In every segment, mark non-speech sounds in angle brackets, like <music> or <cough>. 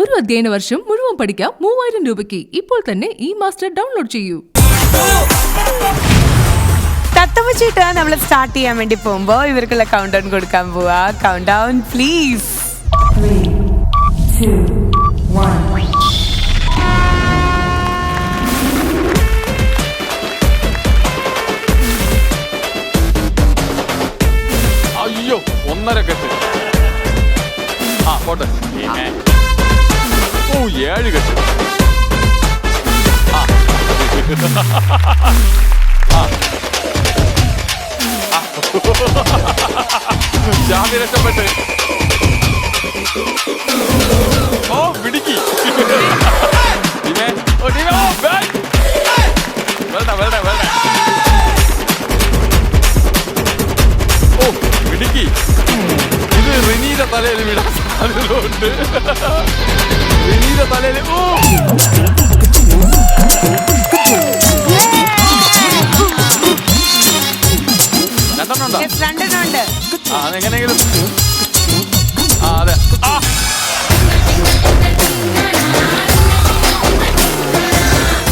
ഒരു അധ്യയന വർഷം മുഴുവൻ പഠിക്കാം മൂവായിരം രൂപയ്ക്ക്. ഇപ്പോൾ തന്നെ ഈ മാസ്റ്റർ ഡൗൺലോഡ് ചെയ്യൂ. തത്തമ്മച്ചിട്ട് നമ്മൾ സ്റ്റാർട്ട് ചെയ്യാൻ വേണ്ടി പോകുമ്പോ ഇവർക്കുള്ള കൗണ്ട് ഡൗൺ കൊടുക്കാൻ പോവാ. കൗണ്ട് ഡൗൺ പ്ലീസ് അയ്യോ ഒന്നര കെട്ട്. ആ പോട്ടെ. ഏഴ് കെട്ട്. ജാതി രക്ഷപ്പെട്ട് ഓ പിടിക്കി വേണ്ട വേണ്ട വേണ്ട ഓ മിടുക്കി ഇത് റിനീയുടെ തലയിൽ വീഴാൻ സാധ്യതയുണ്ട് റിനീയുടെ തലയിൽ ഓ രണ്ടെണ്ണം ഉണ്ടോ രണ്ടെണ്ണമുണ്ട്. ആ അതെങ്ങനെയെങ്കിലും ആ അതെ. ആ.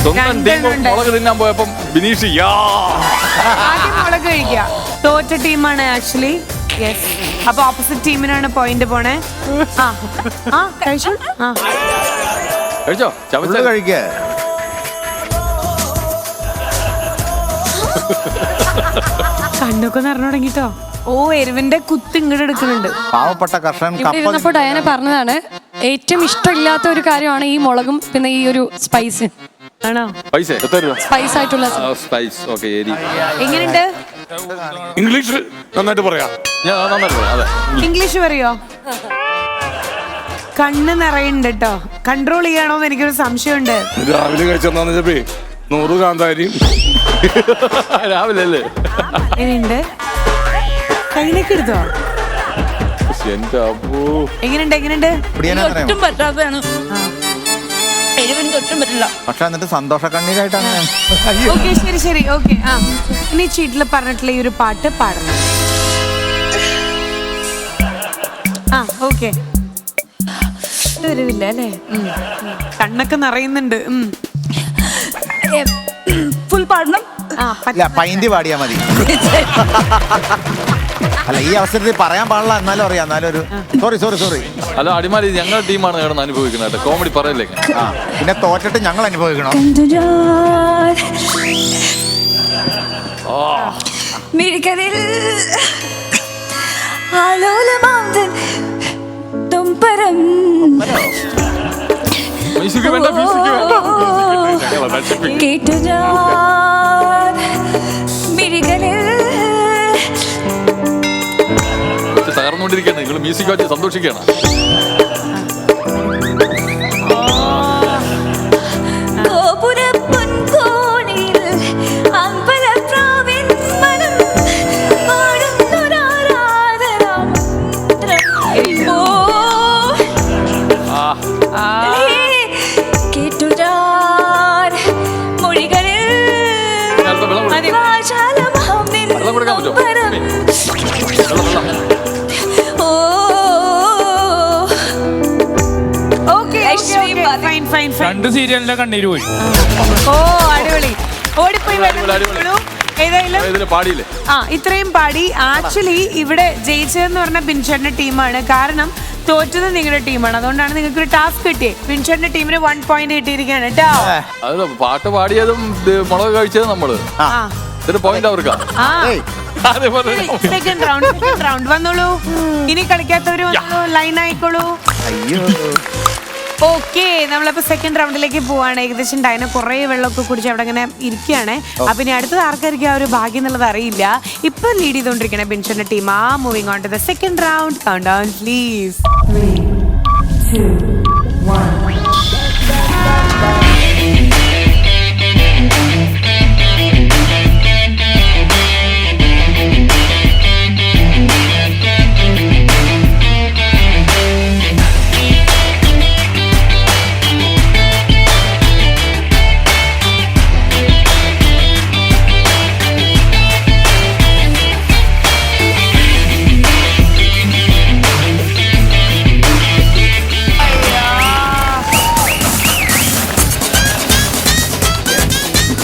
സ്വന്തം ടീം രണ്ടെണ്ണം മുളക് തിന്നാൻ പോയപ്പം ബിനീഷ് യാ. മുളക് കഴിക്കുക തോറ്റ ടീമാണ് ആക്ച്വലി. യെസ് അപ്പൊ ഓപ്പോസിറ്റ് ടീമിനാണ് പോയിന്റ് പോണേ. ആ. ആ. കഴിച്ചു? ആ. കഴിച്ചോ? ഫുള്ള് ചവച്ച കഴിക്കേ. കണ്ണൊക്കെ നിറഞ്ഞു തുടങ്ങിട്ടോ ഓ എരിവിന്റെ കുത്ത് ഇങ്ങോട്ട് എടുക്കുന്നുണ്ട്. പാവപ്പെട്ട കർഷകൻ ഇവിടെ കപ്പ ഇരുന്നപ്പോൾ ഡയന പറഞ്ഞതാണ് ഏറ്റവും ഇഷ്ടമില്ലാത്ത ഒരു കാര്യമാണ് ഈ മുളകും പിന്നെ ഈ ഒരു സ്പൈസ് ആണോ? പൈസ എത്ര രൂപ സ്പൈസ് ആയിട്ടുള്ള സ്പൈസ് ഓക്കെ എരി. എങ്ങനെയുണ്ട് ഇംഗ്ലീഷ് നന്നായിട്ട് പറയാ. ഞാൻ നന്നായിട്ട് പറയാം ഇംഗ്ലീഷ് പറയോ? കണ്ണ് നിറയുണ്ട് കേട്ടോ കൺട്രോൾ ചെയ്യണോന്ന് എനിക്കൊരു സംശയമുണ്ട്. രാവിലെ കഴിച്ചെന്നാന്ന് വെച്ചപ്പേ നൂറ് കാന്താരിയും. <laughs> രാവിലെ അല്ലേ? എങ്ങനെയുണ്ട്? കയ്യിലേക്ക് എടുത്തോ? എങ്ങനെയുണ്ട് എങ്ങനെയുണ്ട്? ഒട്ടും പറ്റാത്തതാണ്. എരിവിന് ഒട്ടും പറ്റില്ല. പക്ഷെ എന്നിട്ട് സന്തോഷ കണ്ണീരായിട്ടാണ് ഓക്കെ ശരി ശരി. ഓക്കെ ആ. ഇനി ചീട്ടിൽ പറഞ്ഞിട്ടുള്ള ഈ ഒരു പാട്ട് പാടണം. ആ ഓക്കെ. വരുന്നില്ല അല്ലേ. കണ്ണൊക്കെ നിറയുന്നുണ്ട്. ഫുൾ പാടണം. ആ പൈന്റ് പാടിയാ മതി. <laughs> അല്ല ഈ അവസരത്തിൽ പറയാൻ പാടില്ല എന്നാലും അറിയാം. എന്നാലും ഒരു സോറി സോറി സോറി അല്ല അടിമാലി ഞങ്ങളുടെ ടീമാണ് കിടന്ന് അനുഭവിക്കുന്നത് കേട്ടോ. കോമഡി പറയല്ലേ? ആ പിന്നെ തോറ്റിട്ട് ഞങ്ങൾ അനുഭവിക്കണം? മിഴികളിൽ ആലോലമാന്തൻ തുമ്പരം. മ്യൂസിക് വേണ്ട മ്യൂസിക് വേണ്ട. ഞങ്ങളെ നശിപ്പിക്കും. കേട്ടു ഞാൻ മിഴികളിൽ ഇത് തകർന്നുകൊണ്ടിരിക്കുകയാണ് നിങ്ങൾ മ്യൂസിക് വെച്ച് സന്തോഷിക്കുകയാണ്. കണ്ണീര് പോയി ഓ അടിപൊളി. ഓടിപ്പോയി വെള്ളം. ഏതായാലും ആ ഇത്രയും പാടി. ആക്ച്വലി ഇവിടെ ജയിച്ചതെന്ന് പറഞ്ഞ ബിൻചേട്ടന്റെ ടീമാണ്. കാരണം തോറ്റത് നിങ്ങളുടെ ടീമാണ്. അതുകൊണ്ടാണ് നിങ്ങൾക്ക് ഒരു ടാസ്ക് കിട്ടിയത് ബിൻചേട്ടന്റെ ടീമിന് വൺ പോയിന്റ് കിട്ടിയിരിക്കുകയാണ്. കേട്ടോ പാട്ട് പാടിയതും മുളക് കഴിച്ചത് നമ്മൾ. പോയിന്റ് അവർക്കാ. സെക്കൻഡ് റൗണ്ട് സെക്കൻഡ് റൗണ്ട് വന്നോളൂ. ഇനി കളിക്കാത്തവര് വന്നോളൂ. ലൈൻ ആയിക്കോളൂ. അയ്യോ. ഓക്കെ നമ്മളപ്പോ സെക്കൻഡ് റൗണ്ടിലേക്ക് പോവാണ്. ഏകദേശം ഡൈന കുറെ വെള്ളമൊക്കെ കുടിച്ച് അവിടെ അങ്ങനെ ഇരിക്കുകയാണ്. അപ്പൊ ഇനി അടുത്തത് ആർക്കായിരിക്കും ആ ഒരു ഭാഗ്യം എന്നുള്ളത് അറിയില്ല. ഇപ്പൊ ലീഡ് ചെയ്തോണ്ടിരിക്കണേ ബിൻഷന്റെ ടീം ആ moving on to the second round count on please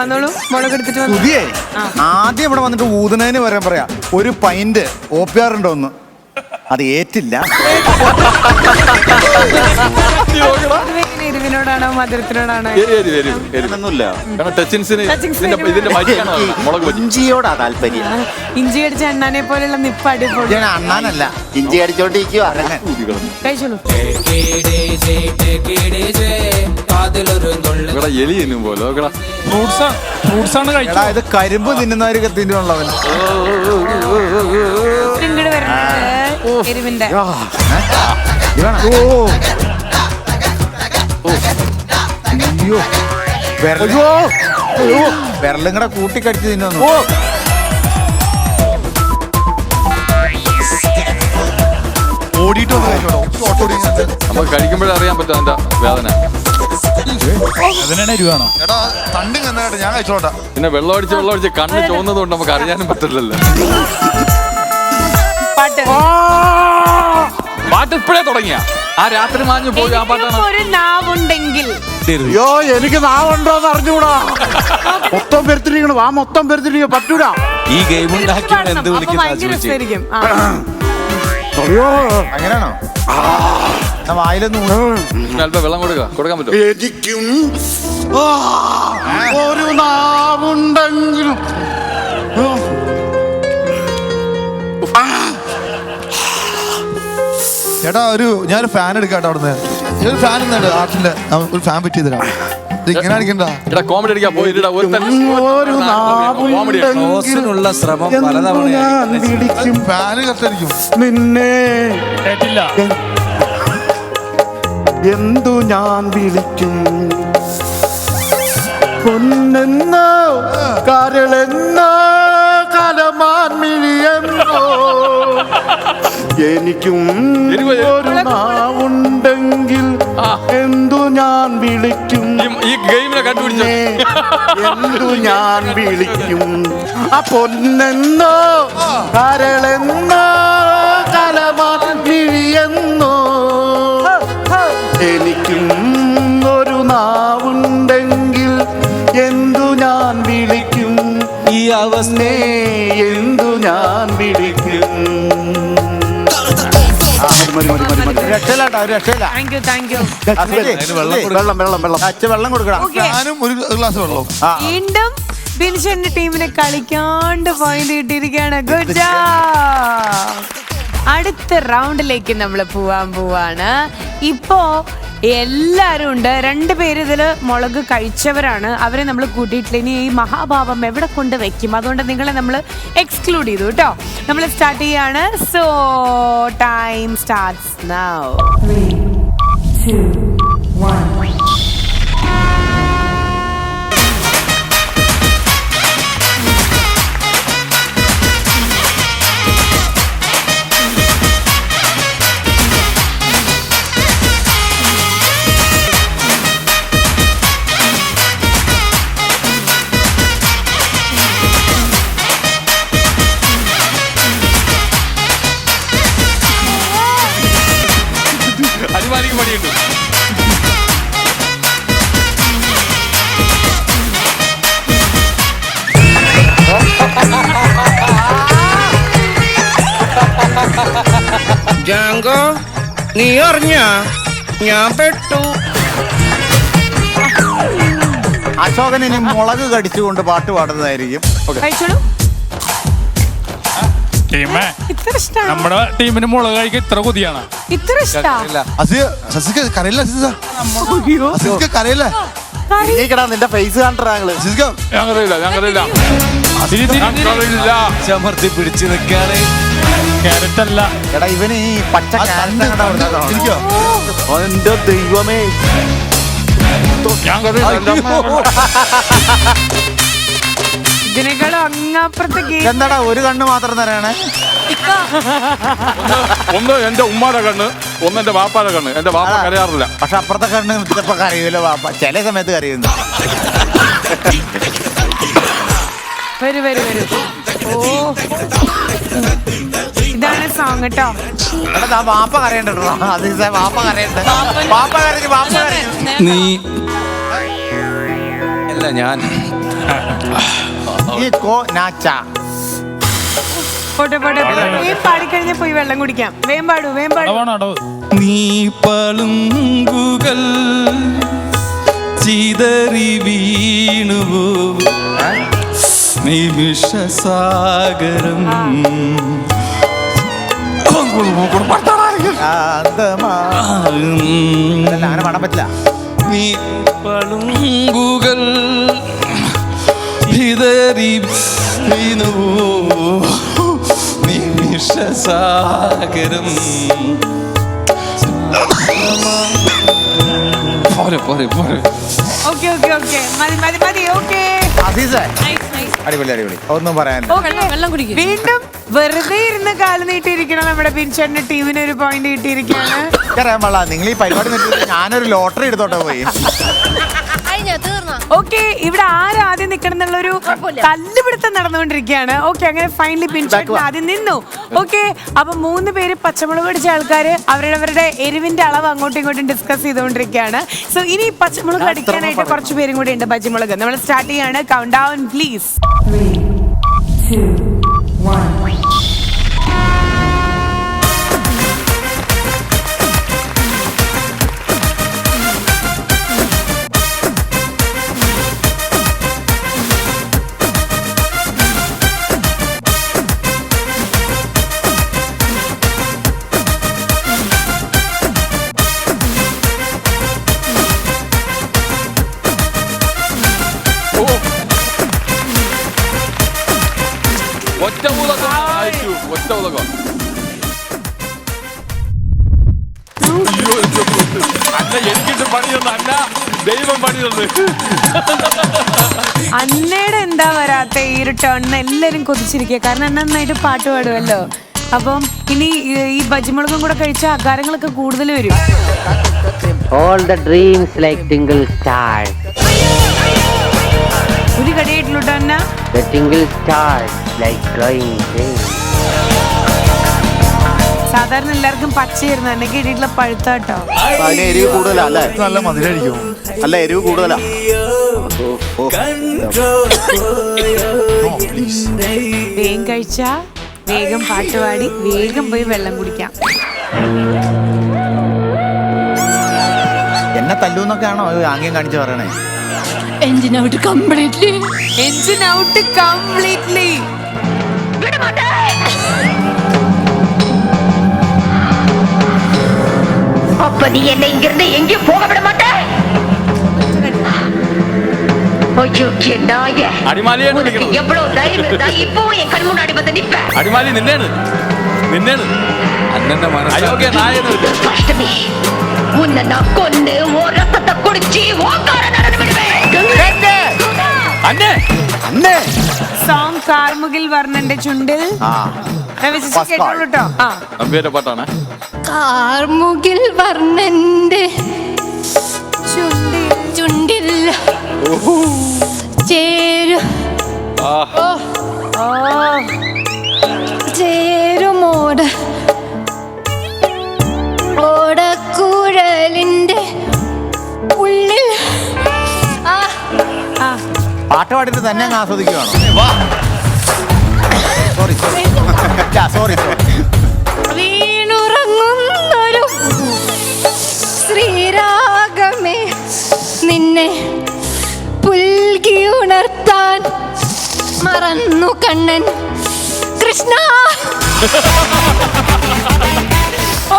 വന്നോളൂ. മുളക് എടുത്തിട്ട് വന്നു. പുതിയേ ആദ്യം ഇവിടെ വന്നിട്ട് ഊതുന്നതിന് വരാൻ പറയാ. ഒരു പൈന്റ് ഓപ്പിയാറുണ്ടോ പി ഒന്ന് അത് ഏറ്റില്ല. പൊതുവെ ഇങ്ങനെ എരിവിനോടാണോ മധുരത്തിനോടാണോ? എരി എരി എരി എരി ഒന്നുമില്ല കാരണം ടച്ചിൻസിന് ടച്ചിങ്സിന് ഇതിന്റെ ഇതിന്റെ മരിക്കാണോ മുളക് ഇഞ്ചിയോടാ താല്പര്യം. ഇഞ്ചി അടിച്ച അണ്ണാനെ പോലെയുള്ള നിപ്പ് അടിപൊളി. ഞാൻ അണ്ണാനല്ല. ഇഞ്ചി അടിച്ചോണ്ടിരിക്കുവാ കഴിച്ചോളൂ. ഇവിടെ എലി തിന്നും പോലെ? നോക്കടാ ഫ്രൂട്ട്സ് ഫ്രൂട്ട്സ് ആണ് എടാ കഴിച്ചത് ഇത് കരിമ്പ് തിന്നുന്നവര് തിന്നുള്ളവൻ ഇങ്ങോട്ട് വരുന്നത് എരിവിന്റെ ഓ അയ്യോ. വിരലോ വിരലും കൂടെ കൂട്ടി കടിച്ചു തിന്നു ഓടിയിട്ട് നമുക്ക് കഴിക്കുമ്പോഴേ അറിയാൻ പറ്റും അതിന്റെ വേദന. എടാ തണ്ട് കന്നായിട്ട് ഞാൻ കഴിച്ചോട്ടാ. പിന്നെ വെള്ളം അടിച്ച് വെള്ളം അടിച്ച് കണ്ണ് ചോന്നത് കൊണ്ട് നമുക്ക് അറിയാനും പറ്റില്ലല്ലോ. പാട്ട്. പാട്ട് ഇപ്പോഴേ തുടങ്ങിയ. ആ രാത്രി മാഞ്ഞു പോയി ആ പാട്ടാണ്. എനിക്കും ഒരു നാവുണ്ടെങ്കിൽ. അയ്യോ എനിക്ക് നാവുണ്ടോന്ന് അറിഞ്ഞൂടാ മൊത്തം പെരുത്തിരിക്കണം. വാ മൊത്തം പെരുത്തിരിക്ക പറ്റൂടാ ഈ ഗെയിം ഉണ്ടാക്കി എന്ത് അപ്പൊ വിളിക്കുന്ന ഭയങ്കര രസമായിരിക്കും. ആ. അങ്ങനെയാണോ? അല്പം വെള്ളം കൊടുക്കുക. കൊടുക്കാൻ പറ്റും എനിക്കും ഒരു നാവുണ്ടെങ്കിലും. ചേട്ടാ ഒരു ഞാനൊരു ഫാൻ എടുക്കാട്ടോ അവിടുന്ന്. ഒരു ഫാൻ എന്നാണ് ആർട്ടിന്റെ ഒരു ഫാൻ പറ്റി തരാം ഇങ്ങനെ അടിക്കണ്ട. എടാ കോമഡി അടിക്കാൻ പോയി. ഒരു ഒരു കോമഡി ക്ലോസിനുള്ള ശ്രമം പലതവണ ഫാന് നിന്നെ കേട്ടില്ല. എന്തു ഞാൻ വിളിക്കും? പൊന്നെന്നോ കരളെന്നോ കലമാൻ മിഴിയെന്നോ? എനിക്കും ഒരു നാവുണ്ടെങ്കിൽ. എന്തു ഞാൻ വിളിക്കും? ഈ- ഈ ഗെയിമിനെ കണ്ടുപിടിച്ചു? എന്തു ഞാൻ വിളിക്കും? ആ പൊന്നെന്നോ കരളെന്നോ കലമാൻ മിഴിയെന്നോ? എനിക്കും ഒരു നാവുണ്ടെങ്കിൽ എന്തു ഞാൻ വിളിക്കും? ഈ അവസ്ഥ എന്തു ഞാൻ വിളിക്കും? ടീമിനെ വീണ്ടും ബിൻഷന്റെ കളിക്കാണ്ട് പോയിന്റ് കിട്ടിയിരിക്കുകയാണ് ഗുഡ് അടുത്ത റൗണ്ടിലേക്ക് നമ്മൾ പോവാൻ പോവാണ്. ഇപ്പോ എല്ലാവരും ഉണ്ട്. രണ്ട് പേര് ഇതിൽ മുളക് കഴിച്ചവരാണ്. അവരെ നമ്മൾ കൂട്ടിയിട്ടില്ല. ഇനി ഈ മഹാഭാവം എവിടെ കൊണ്ട് വെക്കും? അതുകൊണ്ട് നിങ്ങളെ നമ്മൾ എക്സ്ക്ലൂഡ് ചെയ്തു കേട്ടോ. നമ്മൾ സ്റ്റാർട്ട് ചെയ്യാണ്. സോ ടൈം സ്റ്റാർട്ട്സ് നൗ അടിമാലിക്ക് നീ അറിഞ്ഞ? ഞാൻ പെട്ടു. അശോകൻ ഇനി മുളക് കടിച്ചുകൊണ്ട് പാട്ട് പാടുന്നതായിരിക്കും. കഴിച്ചോളൂ. ടീമേ നമ്മുടെ ടീമിന് മുളക് കഴിക്കാൻ ഇത്ര കൊതിയാണ്? ഇത്ര ഇഷ്ടാ? കരയില്ല. കരയില്ല നിന്റെ ഫേസ് അസിസ്ക ഞങ്ങളില്ല ഞങ്ങളില്ല ചമർത്തി പിടിച്ചു നിൽക്കാണ്. ക്യാരറ്റ് അല്ല എടാ ഇവന് ഈ പച്ച എന്റെ ദൈവമേ. ഞാൻ ഇതിനേക്കാളും അങ്ങാപ്പുറത്തെ എന്താടാ ഒരു കണ്ണ് മാത്രം തരാണേ? ഒന്ന് എന്റെ ഉമ്മാടെ കണ്ണ് ഒന്ന് എന്റെ വാപ്പാടെ കണ്ണ്. എന്റെ വാപ്പ കരയാറില്ല. പക്ഷെ അപ്പുറത്തെ കണ്ണ് ചിലപ്പോ കരയൂല വാപ്പ. ചില സമയത്ത് കരയുന്നു. വരൂ വരൂ വരൂ. ഓ. സോങ് കേട്ടോ. വാപ്പ കരയണ്ടോ അത് വാപ്പ കരയണ്ട. വാപ്പ കരഞ്ഞു വാപ്പ കരഞ്ഞു. നീ അല്ല ഞാൻ ഈ കോ നാച്ച പോട്ടെ പോട്ടെ വേം പാടിക്കഴിഞ്ഞാൽ പോയി വെള്ളം കുടിക്കാം. വേം പാടൂ വേം പാടൂ. അടവാണ് അടവ് നീ പളുങ്കുകൾ ചിതറി വീണുവോ? നിമിഷസാഗരം. അങ്ങനെ പാടാൻ പറ്റില്ല. നീ പളുങ്കുകൾ വീണുവോ നിമിഷസാഗരം. പോരെ പോരെ പോരെ. Okay okay okay. മതി മതി മതി ഓക്കെ. അസീസേ. അടിപൊളി അടിപൊളി. ഒന്നും പറയാനില്ല. വെള്ളം കുടിക്കും. വീണ്ടും വെറുതെ ഇരുന്ന് കാൽ നീട്ടിയിരിക്കണം നമ്മുടെ ബിൻചേട്ടന്റെ ടീമിന് ഒരു പോയിന്റ് കിട്ടിയിരിക്കുകയാണ്. അറിയാൻ പാടില്ല നിങ്ങൾ ഈ പരിപാടി നിർത്തി ഞാനൊരു ലോട്ടറി എടുത്തോട്ടെ പോയി. ഓക്കെ ഇവിടെ ആരാദ്യം നിൽക്കണം എന്നുള്ളൊരു തല്ലുപിടുത്തം നടന്നുകൊണ്ടിരിക്കുകയാണ്. ഓക്കെ അങ്ങനെ ഫൈനലി ബിൻചേട്ടൻ ആദ്യം നിന്നു. ഓക്കെ അപ്പൊ മൂന്ന് പേര് പച്ചമുളക് പിടിച്ച ആൾക്കാർ അവരവരുടെ എരിവിന്റെ അളവ് അങ്ങോട്ടും ഇങ്ങോട്ടും ഡിസ്കസ് ചെയ്തുകൊണ്ടിരിക്കുകയാണ്. സോ ഇനി പച്ചമുളക് അടിക്കാനായിട്ട് കുറച്ച് പേരും കൂടി ഉണ്ട് പച്ചമുളക്. നമ്മൾ സ്റ്റാർട്ട് ചെയ്യാണ്. കൗണ്ട് ഡൗൺ പ്ലീസ് ഓ. അന്ന എനിക്കിട്ട് പണി തന്നു ദൈവം പണി തന്നു. അന്നയുടെ എന്താ വരാത്ത ഈ ഒരു ടേണിന് എല്ലാരും കൊതിച്ചിരിക്കുക. കാരണം അന്ന നന്നായിട്ട് പാട്ട് പാടുമല്ലോ അപ്പം ഇനി ഈ- ബജിമുളകും കൂടെ കഴിച്ച അകാരങ്ങളൊക്കെ കൂടുതൽ വരും. All the dreams like tingle star ഒരു കടിയായിട്ടുള്ളൂ Anna tingle stars like glowing rain. സാധാരണ എല്ലാവർക്കും പച്ചയായിരുന്നു. എന്നെ കിട്ടിയിട്ടുള്ള പഴുത്ത കേട്ടോ അതിന് എരിവ് കൂടുതലാ അല്ലേ? നല്ല മധുരമായിരിക്കും അല്ല എരിവ് കൂടുതലാ. വേഗം കഴിച്ചാ വേഗം പാട്ട് പാടി വേഗം പോയി വെള്ളം കുടിക്കാം. എന്നെ തല്ലൂന്നൊക്കെ ആണോ? ആംഗ്യം കാണിച്ചു പറയണേ. Engine out completely engine out completely அப்ப நீ என்னை இங்கிருந்து எங்கேயும் போக விட மாட்டே ஐயோ நாய അടിമാലിയാണ് உனக்கு വിളിക്കണത് எவ்வளவு தைரியம் இருந்தா இப்பவும் என் கண் முன்னாடி வந்து நிப்ப അടിമാലി നിന്നെയാണ് നിന്നെയാണ് അന്നെ മനസ്സ് അയോഗ്യ നായെന്ന് വിളിച്ചു கஷ்டமே உன்னை நான் கொன்னு ஓ ரத்தத்தை குடிச்சு ஓங்கார நடந்து விடுவேன் അന്നെ അന്നേ സോങ് കാർമുകിൽ വർണ്ണന്റെ ചുണ്ടിൽ ആ രവിചേച്ചി First call. കേട്ടോളൂ കേട്ടോ ആ നമ്പിയുടെ പാട്ടാണ് കാർമുകിൽ വർണന്റെ ചുണ്ടിൽ ചേരു. ചേരുമോട. ഓടക്കുഴലിന്റെ ഉള്ളിൽ. ആ ആ. പാട്ട് പാടിട്ട് തന്നെ ആസ്വദിക്കുകയാണ് സോറി സോറി സോറി സോറി നിന്നെ പുൽകി ഉണർത്താൻ മറന്നു കണ്ണൻ. കൃഷ്ണ.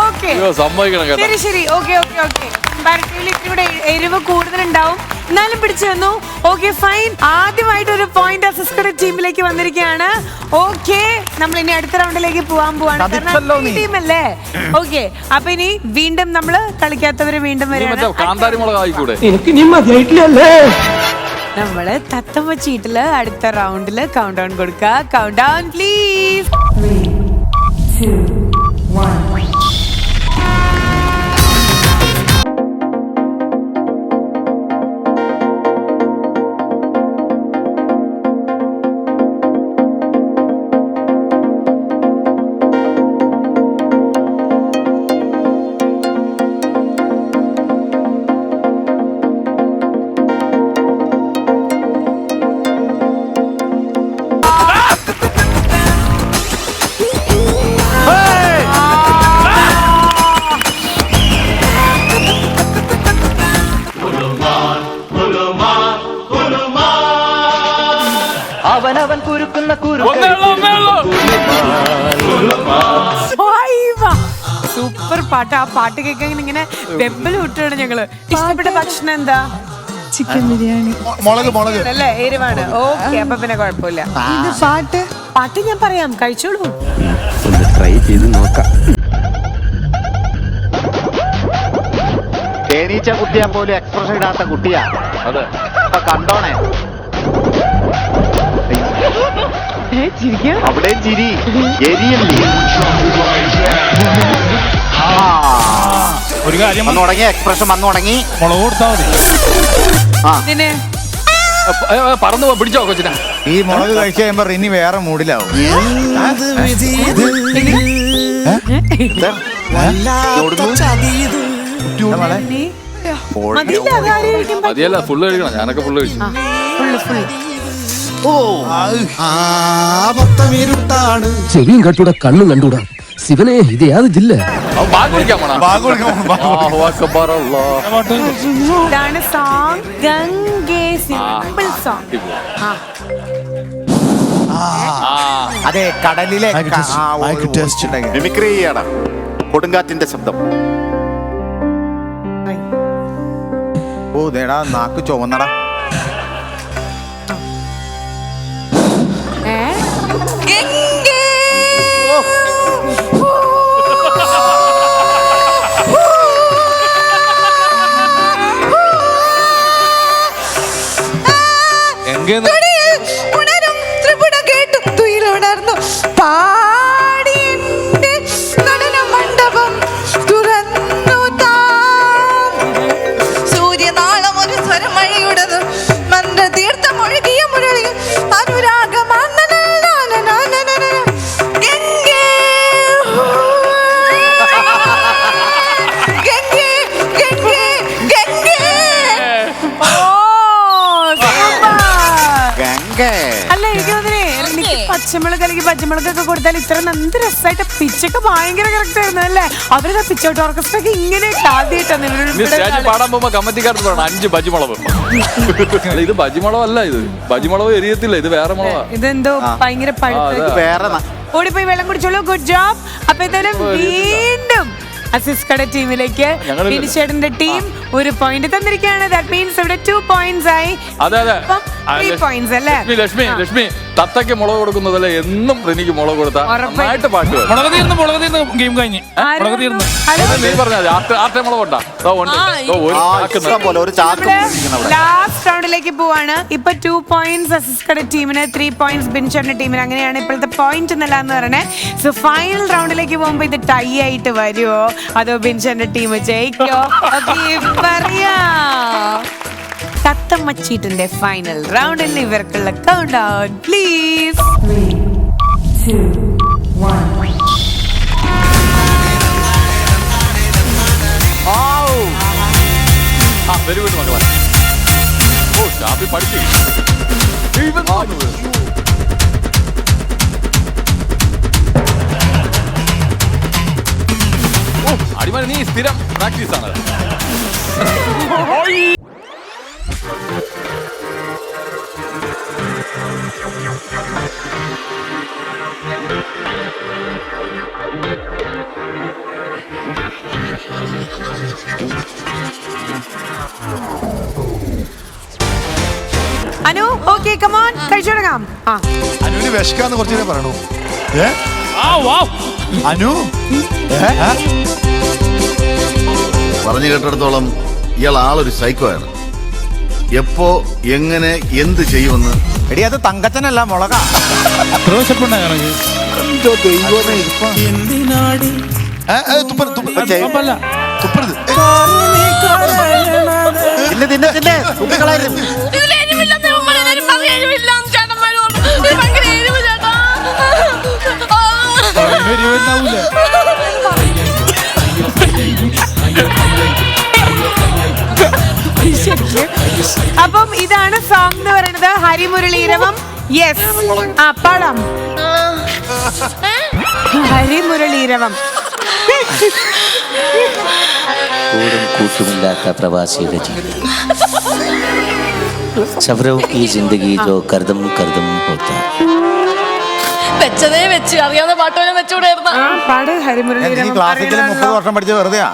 ഓക്കെ സമ്മതിക്കണം ശരി ശരി. ഓക്കെ ഓക്കെ ഓക്കെ ഇവിടെ എരിവ് കൂടുതലുണ്ടാവും. എന്നാലും പിടിച്ചു വന്നു ഓക്കെ ഫൈൻ ആദ്യമായിട്ട് ഒരു പോയിന്റ് അസിസ്റ്റഡ് ടീമിലേക്ക് വന്നിരിക്കുകയാണ്. ഓക്കെ നമ്മൾ ഇനി അടുത്ത റൗണ്ടിലേക്ക് പോവാൻ പോവാണ്. ടീമല്ലേ? ഓക്കെ അപ്പൊ ഇനി വീണ്ടും നമ്മൾ കളിക്കാത്തവര് വീണ്ടും വരും നമ്മൾ തത്തമ്മ ചീട്ടിൽ അടുത്ത റൗണ്ടിൽ കൗണ്ട് ഡൗൺ കൊടുക്കുക കൗണ്ട് ഡൗൺ പ്ലീസ് അവനവൻ കുരുക്കുന്ന. സൂപ്പർ പാട്ട്. ആ പാട്ട് കേൾക്കാൻ ഇങ്ങനെ വെമ്പൽ വിട്ടാണ് ഞങ്ങൾ. ഇഷ്ടപ്പെട്ട ഭക്ഷണം എന്താ? ചിക്കൻ ബിരിയാണി. മുളക് മുളക്. അല്ലേ? എരിവാണ്. ഓക്കെ അപ്പൊ പിന്നെ കുഴപ്പമില്ല. പാട്ട്? പാട്ട് ഞാൻ പറയാം. കഴിച്ചോളൂ. ഒന്ന് ട്രൈ ചെയ്ത് നോക്കാം. തേനീച്ച കുട്ടിയാ പോലും എക്സ്പ്രഷൻ ഇടാത്ത കുട്ടിയാ. അതെ. അപ്പൊ കണ്ടോണേ? അവിടെയും ചിരി. എരിയല്ലേ? ആ, ഒരു കാര്യം വന്നു തുടങ്ങി എക്സ്പ്രഷൻ വന്നു തുടങ്ങി മുളക് കൊടുത്താൽ മതി. ഏ, പറന്നു പിടിച്ചോ കൊച്ചിനെ. ഈ മുളക് കഴിച്ചു കഴിയുമ്പോ ഇനി വേറെ കഴിക്കാൻ മതിയല്ല ഫുള്ള് കഴിക്കണം. ഞാനൊക്കെ ഫുള്ള് കഴിച്ചു. ചെവിയും കട്ടൂടാ കണ്ണും കണ്ടൂടാ ശിവനെ ഇത് യാത് ജില്ല. ഇതാണ് സോങ് ഗംഗേ സിമ്പിൾ സോങ് അതെ കടലിലെ മിമിക്രി ചെയ്യണം. കൊടുങ്കാറ്റിന്റെ ശബ്ദം. ഓ നേടാ നാക്ക് ചുവന്നടാ. എങ്കേന്ന് പച്ചമുളക് അല്ലെങ്കിൽ പച്ചമുളകൊക്കെ കൊടുത്താൽ ഇത്ര എന്ത് രസമായിട്ട് പിച്ചൊക്കെ ഭയങ്കര കറക്റ്റ് ആയിരുന്നു അല്ലേ? അവരുടെ പിച്ചോട്ട് ഓർക്കസ്ട്ര ഒക്കെ ഇങ്ങനെ ആദ്യമായിട്ടാണ് പാടാൻ പോകുമ്പോ കമ്മറ്റിക്കാർക്ക് പറയണം അഞ്ച് ബജിമുളക് ഇത് ബജിമുളകല്ല ഇത്. ബജിമുളക് എരിയത്തില്ല ഇത് വേറെ മുളകാ. ഇതെന്തോ ഭയങ്കര. വേറെ ഓടിപ്പോയി വെള്ളം കുടിച്ചോളൂ. ഗുഡ് ജോബ് അപ്പൊ എന്തായാലും വീണ്ടും അസിസ്കട ടീമിലേക്ക് ഞങ്ങളില്ല. ടീം ഒരു പോയിന്റ് തന്നിരിക്കുകയാണ്. ദാറ്റ് മീൻസ് ഇവിടെ ടു പോയിന്റ്സ് ആയി. അതെ അതെ. ഇപ്പം ലക്ഷ്മി, പോയിന്റ്സ് അല്ലേ? ലക്ഷ്മി ലക്ഷ്മി. ലക്ഷ്മി. തത്തയ്ക്ക് മുളക് കൊടുക്കുന്നതല്ല എന്നും എനിക്ക് മുളക് കൊടുത്തായിട്ട് നന്നായിട്ട് പാട്ട് വരും. മുളക് തീർന്ന് മുളക് തീർന്ന് ഗെയിം കഴിഞ്ഞ്. മുളക് തീർന്ന്. നീ പറഞ്ഞാൽ ആട്ടെ മുളക് ഉണ്ടാ. ലാസ്റ്റ് റൗണ്ടിലേക്ക് പോവാണ്. ഇപ്പൊ ടു പോയിന്റ്സ് അസിസ്കട ടീമിന് ത്രീ പോയിന്റ്സ് ബിൻചറിന്റെ ടീമിന് അങ്ങനെയാണ് ഇപ്പോഴത്തെ പോയിന്റ് എന്നല്ല എന്ന് പറഞ്ഞത് സോ ഫൈനൽ റൗണ്ടിലേക്ക് പോകുമ്പോ ഇത് ടൈ ആയിട്ട് വരുമോ അതോ ബിൻചറിന്റെ ടീം ജയിക്കോ? പറയാം തത്തമ്മച്ചീട്ടിന്റെ ഫൈനൽ റൗണ്ടിൽ ഇവർക്കുള്ള കൗണ്ട് പ്ലീസ് വെരി ഗുഡ് മക്കളെ ഓ ഷാപ്പി പഠിച്ചു. ഇവൻ വന്നു. ഓ, അടിമാലി നീ സ്ഥിരം പ്രാക്ടീസ് ആണ് അനു ഓക്കെ കമോൺ കഴിച്ചു തുടങ്ങാം. ആ. അനുവിന് വിശക്കാന്ന് കുറച്ചു പറയണു. ഏ? അനു? പറഞ്ഞു കേട്ടിടത്തോളം ഇയാൾ ആളൊരു സൈക്കോ ആണ്. എപ്പോ എങ്ങനെ എന്ത് ചെയ്യുമെന്ന്. എടി അത് തങ്കച്ചനല്ല മുളക. എത്ര അപ്പം ഇതാണ് സോങ് എന്ന് പറയുന്നത്. ഹരിമുരളീരവം യെസ് ആ പടം. ഹരിമുരളീരവം കൂടും കൂട്ടുമില്ലാത്ത പ്രവാസിയുടെ ജീവിതം. ഈ വെച്ചതേ ഹരിമുരളീരവം ക്ലാസിക്കൽ മുപ്പത് വർഷം പഠിച്ച വെറുതെയാ.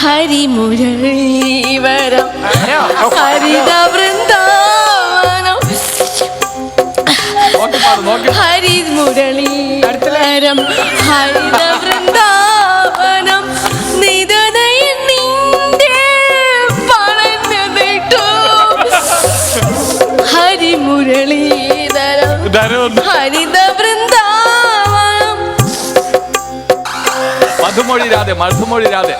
ഹരിമുരളീവരം. ഹരിത വൃന്ദാവനം ഹരിമുരളീവരം. ഹരിത വൃന്ദാവനം നിതനയിൽ നിന്റെ പണഞ്ഞതിട്ടു ഹരിമുരളീധരം. ഹരിത വൃന്ദാവനം മധുമൊഴി രാധെ മധുമൊഴി രാധെ.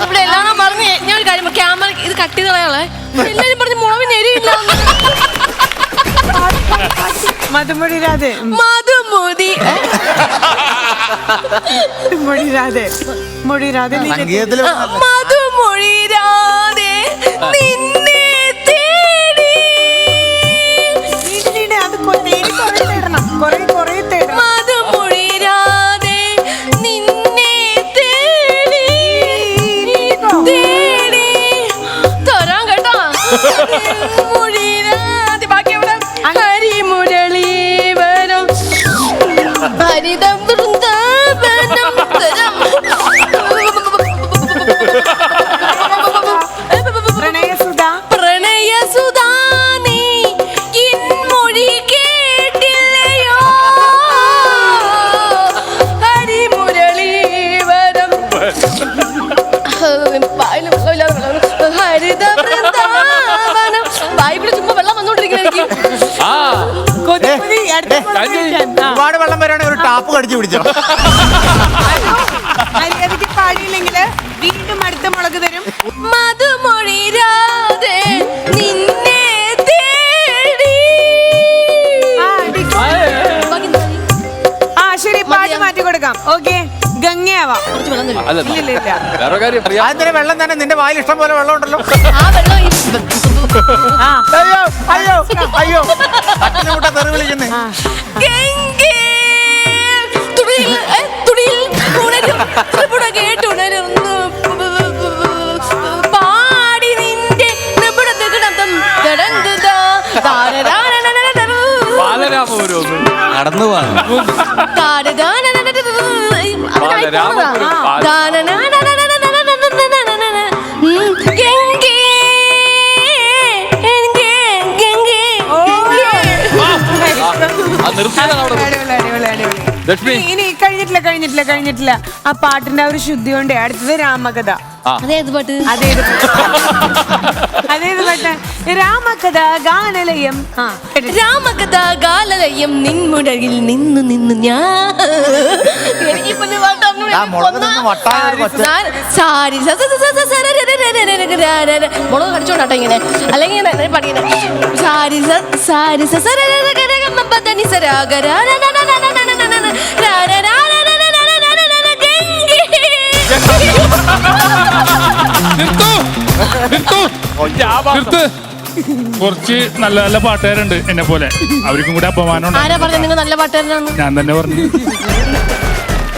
ഇവിടെ എല്ലാരും പറഞ്ഞ് ഞാൻ ഒരു കാര്യം ക്യാമറ ഇത് കട്ട് ചെയ്ത് കളയാളെ എല്ലാരും പറഞ്ഞ് മുളവിന് എരിയില്ല മധുമൊഴി രാധേ. മധുമതി. മൊഴി രാധേ. മൊഴി രാധേ മധുമൊഴി രാധേ നിന്നെ അല്ല ഇല്ല ഇല്ല ഇല്ല. വേറെ കാര്യം അറിയാം. അതിന് വെള്ളം തന്നെ നിന്റെ വായിൽ ഇഷ്ടം പോലെ വെള്ളം ഉണ്ടല്ലോ. ആ വെള്ളം ഈ- ആ. അയ്യോ അയ്യോ അയ്യോ. തട്ടിന് കൂട്ടാ തെറി വിളിക്കുന്നേ. ഗംഗേ, തുടിയിൽ, ഏ, തുടിയിൽ ഉണരും, ത്രിപുട കേട്ടുണരുന്നു. പാടി നിന്റെ നിബിഡ തികിടന്തം തടന്തുതാ, താരരാനനനനനനു. ലക്ഷ്മി. ഇനി- ഇനി കഴിഞ്ഞിട്ടില്ല കഴിഞ്ഞിട്ടില്ല ആ പാട്ടിന്റെ ആ ഒരു ശുദ്ധി കൊണ്ട് അടുത്തത് രാമകഥ അതേത് പാട്ട് അതേത് അതേത് പാട്ട് രാമകഥ ഗാനലയം ആ കേട്ടിട്ടില്ല. രാമകഥ ഗാലലയം നിന്നു നിന്നു ഞാൻ എനിക്കിപ്പോ ഇത് പാട്ട് അറിഞ്ഞൂടാ. ആ മുളക് ഒന്നാ- നിന്ന് വട്ടായ ഒരു കൊച്ച്. സാ- സാരി സ- സ- സ- സ- സ- ര- ര- ര- ര- ര- ര- ര- ര- മുളക് കടിച്ചോണ്ടാട്ടോ ഇങ്ങനെ അല്ലെങ്കിൽ ഇങ്ങനെ പഠിക്കണേ സാരി സ- സാരി സ- സ- ര- ര- ര- ര- ര- മ- ധനി സ- ര- ഗ- ര- ര- ര- ര- ര- ര- ര- ര- ര- ര- ര- ര- ര- ര- ര- ര- ര- ര- ര- ഗംഗേ. നിർത്തു. നിർത്തു. നിർത്ത്. കുറച്ച് നല്ല നല്ല പാട്ടുകാരുണ്ട് എന്നെ പോലെ. അവർക്കും കൂടെ അപമാനം ആരാ പറഞ്ഞ നിങ്ങൾ നല്ല പാട്ടുകാരനാന്ന് ഞാൻ തന്നെ പറഞ്ഞു.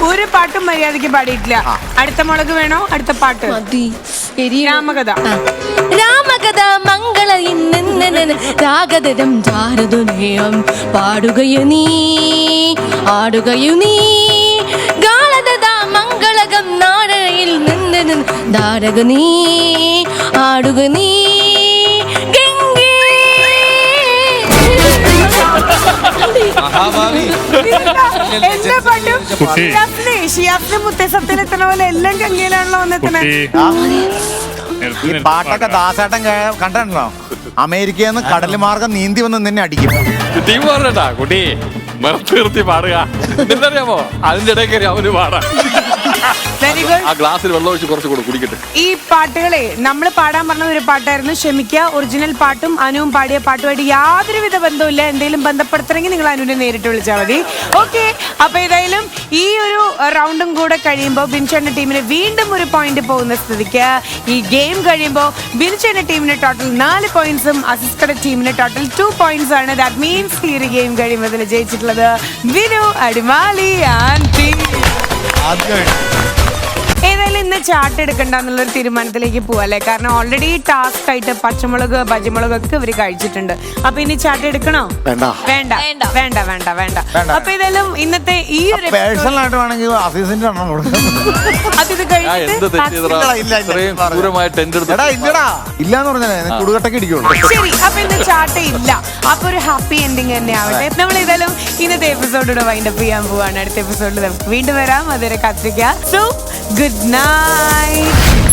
ഒരു പാട്ടും മര്യാദയ്ക്ക് പാടിയിട്ടില്ല. അടുത്ത മുളക് വേണോ? അടുത്ത പാട്ട്. മതി. രാമകഥ. രാമകഥ മംഗള രാഗതരം ജാരതുനയം പാടുകയു നീ ആടുകയു നീ. മംഗളകം നാടയിൽ നിന്ന് നാടക നീ ആടുക നീ മുത്തസത്തിലെത്തണ പോലെ എല്ലാം ഗംഗയിലാണല്ലോ വന്നെത്തണേ ഈ പാട്ടൊക്കെ ദാസേട്ടൻ കണ്ടിട്ടുണ്ടോ? അമേരിക്കയിൽ നിന്ന് കടൽ മാർഗം നീന്തി വന്ന് നിന്നെ അടിക്കും. കുട്ടി. നിർത്തി നിർത്തി പാടുക. എന്തറിയാമോ അതിന്റെ ഇടയിൽ കയറി അവന് പാടാ. ആ ഗ്ലാസ്സിൽ വെള്ളം ഒഴിച്ച് കുറച്ച് കൂടെ കുടിക്കട്ടെ. ഈ പാട്ടുകളെ നമ്മൾ പാടാൻ പറഞ്ഞ ഒരു പാട്ടായിരുന്നു. ക്ഷമിക്കുക ഒറിജിനൽ പാട്ടും അനുവും പാടിയ പാട്ടുമായിട്ട് യാതൊരുവിധ ബന്ധവുമില്ല. എന്തെങ്കിലും ബന്ധപ്പെടുത്തണമെങ്കിൽ നിങ്ങൾ അനുവിനെ നേരിട്ട് വിളിച്ചാൽ മതി. ഓക്കെ അപ്പൊ ഏതായാലും ഈ ഒരു റൗണ്ടും കൂടെ കഴിയുമ്പോൾ ബിൻചേണ്ട ടീമിന് വീണ്ടും ഒരു പോയിന്റ് പോകുന്ന സ്ഥിതിക്ക് ഈ ഗെയിം കഴിയുമ്പോൾ ബിൻചേണ്ട ടീമിന് ടോട്ടൽ നാല് പോയിന്റ്സും അസിസ്റ്റഡ് ടീമിന് ടോട്ടൽ ടു പോയിന്റ്സ് ആണ്. ദാറ്റ് മീൻസ് ഈ ഒരു ഗെയിം കഴിയുമ്പോൾ ജയിച്ചിട്ടുള്ളത് വിനു അടിമാലി ആൻഡ് ടീം ഏതായാലും ഇന്ന് ചാർട്ട് എടുക്കണ്ട എന്നുള്ളൊരു തീരുമാനത്തിലേക്ക് പോവല്ലേ കാരണം ഓൾറെഡി ടാസ്ക് ആയിട്ട് പച്ചമുളക് പച്ചമുളക് ഒക്കെ ഇവർ കഴിച്ചിട്ടുണ്ട്. അപ്പൊ ഇനി ചാർട്ട് എടുക്കണോ? വേണ്ട. വേണ്ട. വേണ്ട. വേണ്ട വേണ്ട. അപ്പൊ ഇതെല്ലാം ഇന്നത്തെ ഈ ഒരു പേഴ്സണൽ ആയിട്ട് വേണമെങ്കിൽ അസീസിന്റെ എണ്ണം അത് ഇത് കഴിഞ്ഞിട്ട് ഇല്ലാന്ന് പറഞ്ഞാൽ കുടുകട്ടൊക്കെ ഇടിക്കുള്ളൂ. ശരി അപ്പൊ ഇന്ന് ചാട്ട ഇല്ല. അപ്പൊ ഒരു ഹാപ്പി എൻഡിങ് തന്നെ ആവട്ടെ. നമ്മൾ ഏതായാലും ഇന്നത്തെ എപ്പിസോഡിലൂടെ വൈൻഡപ്പ് ചെയ്യാൻ പോവാണ്. അടുത്ത എപ്പിസോഡിൽ നമുക്ക് വീണ്ടും വരാം. അതുവരെ കാത്തിരിക്കുക. So good night Bye.